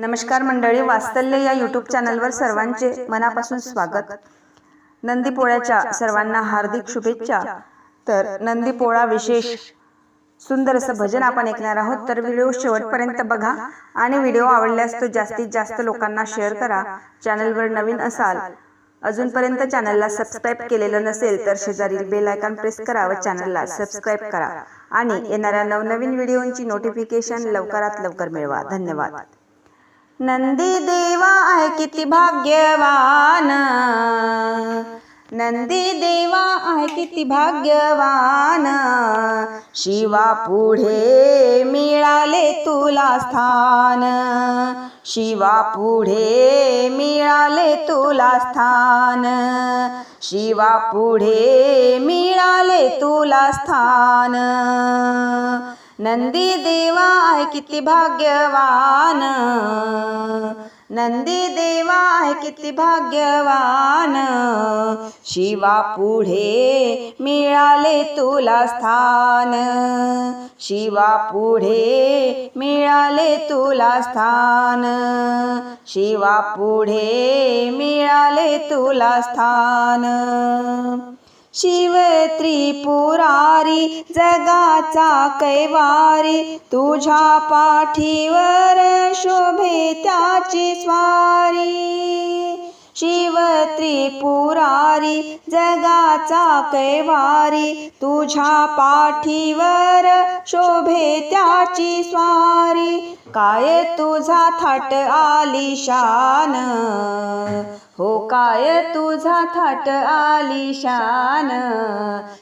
नमस्कार मंडळी वास्तल्य या यूट्यूब चॅनलवर सर्वांचे मनापासून स्वागत. नंदी पोळ्याच्या सर्वांना हार्दिक शुभेच्छा. तर नंदी पोळा विशेष सुंदर असं भजन आपण ऐकणार आहोत. तर व्हिडिओ शेवटपर्यंत बघा आणि व्हिडिओ आवडल्यास तो जास्तीत जास्त लोकांना शेअर करा. चॅनलवर नवीन असाल अजूनपर्यंत चॅनलला सबस्क्राईब केलेलं नसेल तर शेजारील बेल आयकॉन प्रेस करा व चॅनलला सबस्क्राईब करा. आणि येणाऱ्या नवनवीन व्हिडिओंची नोटिफिकेशन लवकरात लवकर मिळवा. धन्यवाद. नंदी देवा आहे किती भाग्यवान. नंदी देवा आहे किती भाग्यवान. शिवा पुढे मिळाले तुला स्थान. शिवा पुढे मिळाले तुला स्थान. शिवा पुढे मिळाले तुला स्थान. नंदी देवा आहे किती भाग्यवान. नंदी देवा आहे किती भाग्यवान. शिवा पुढे मिळाले तुला स्थान. शिवा पुढे मिळाले तुला स्थान. शिवा पुढे मिळाले तुला स्थान. शिव त्रिपुरारी जगाचा कैवारी तुझ्या पाठीवर शोभे त्याची स्वारी. शिव त्रिपुरारी जगाचा कैवारी तुझ्या पाठीवर शोभे त्याची स्वारी. काय तुझा थाट आलिशान? हो काय तुझा थाट आलिशान?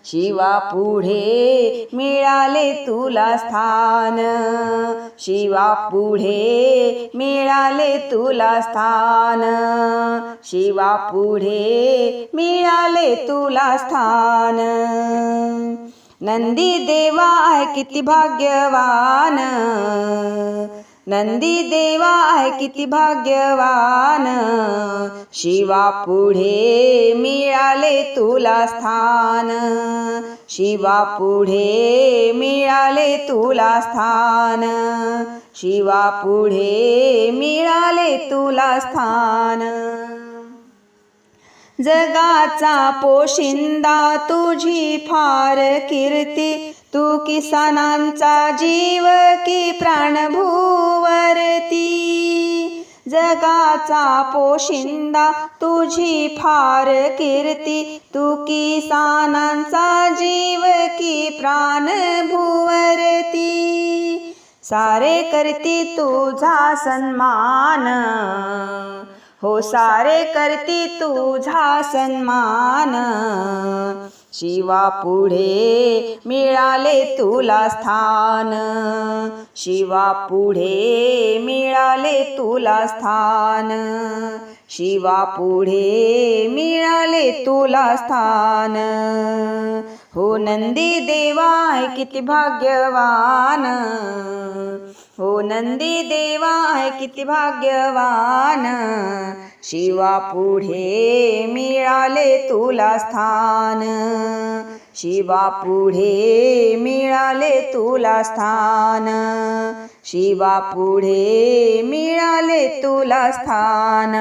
शिवा पुढे मिळाले तुला स्थान. शिवा पुढे मिळाले तुला स्थान. शिवा पुढे मिळाले तुला स्थान. नंदी देवा किती भाग्यवान. नंदी देवा आहे किती भाग्यवान. शिवा पुढे मिळाले तुला स्थान. शिवा पुढे मिळाले तुला स्थान. शिवा पुढे मिळाले तुला स्थान. जगाचा पोशिंदा तुझी फार कीर्ती. तू किसानांचा जीव की प्राणभूवरती. जगाचा पोशिंदा तुझी फार कीर्ती. तू किसानांचा जीव की प्राणभूवरती. सारे करती तुझा सन्मान. हो सारे करती तुझा सन्मान. शिवा पुढे मिळाले तुला स्थान. शिवा पुढे मिळाले तुला स्थान. शिवा पुढे मिळाले तुला स्थान. हो नंदी देवाय किती भाग्यवान. हो नंदी देवा आहे किती भाग्यवान. शिवा पुढे मिळाले तुला स्थान. शिवा पुढे मिळाले तुला स्थान. शिवा पुढे मिळाले तुला स्थान.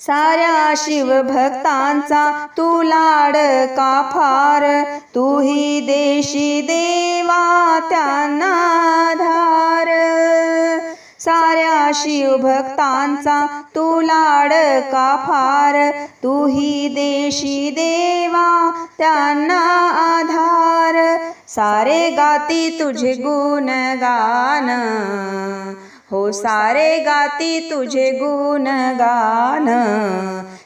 साऱ्या शिवभक्तांचा तू लाड का फार तूही देशी देवा त्यांना धार. साऱ्या शिवभक्तांचा तू लाड का फार? तूही देशी देवा त्यांना आधार. सारे गाती तुझे गुणगान. हो सारे गाती तुझे गुणगान.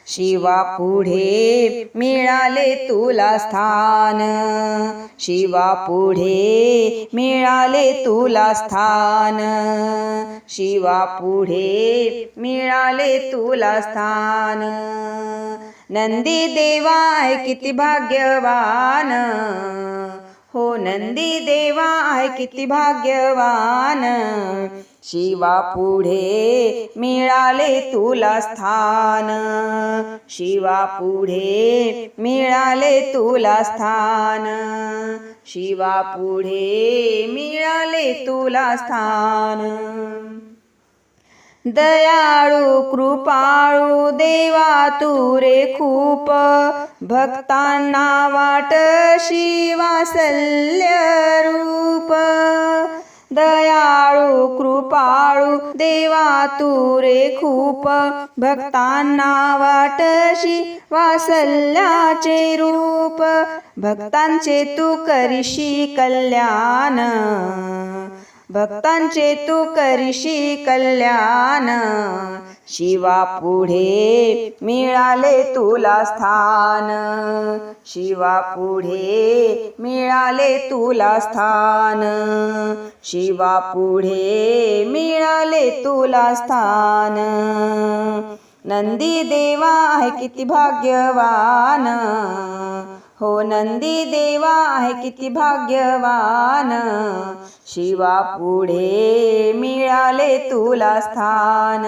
शिवा पुढे मिळाले तुला स्थान. शिवा पुढे मिळाले तुला स्थान. शिवा पुढे मिळाले तुला स्थान. नंदी देवाय किती भाग्यवान. हो नंदी देवा आहे किती भाग्यवान. शिवा पुढे मिळाले तुला स्थान. शिवा पुढे मिळाले तुला स्थान. शिवा पुढे मिळाले तुला स्थान. दयाळू कृपाळू देवा तू रे खूप. भक्तांना वाटशी शिवासल्य रूप. दयाळू कृपाळू देवा तू रे खूप. भक्तांना वाटशी वासल्याचे रूप. भक्तांचे तू करीशी कल्याण. भक्तांचे तू करीशी कल्याण. शिवा पुढे मिळाले तुला स्थान. शिवा पुढे मिळाले तुला स्थान. शिवा पुढे मिळाले तुला स्थान. नंदी देवा आहे किती भाग्यवान. हो नंदी देवा आहे किती भाग्यवान. शिवा पुढे मिळाले तुला स्थान.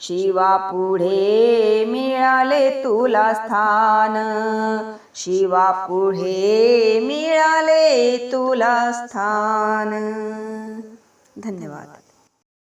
शिवा पुढे मिळाले तुला स्थान. शिवा पुढे मिळाले तुला स्थान. धन्यवाद.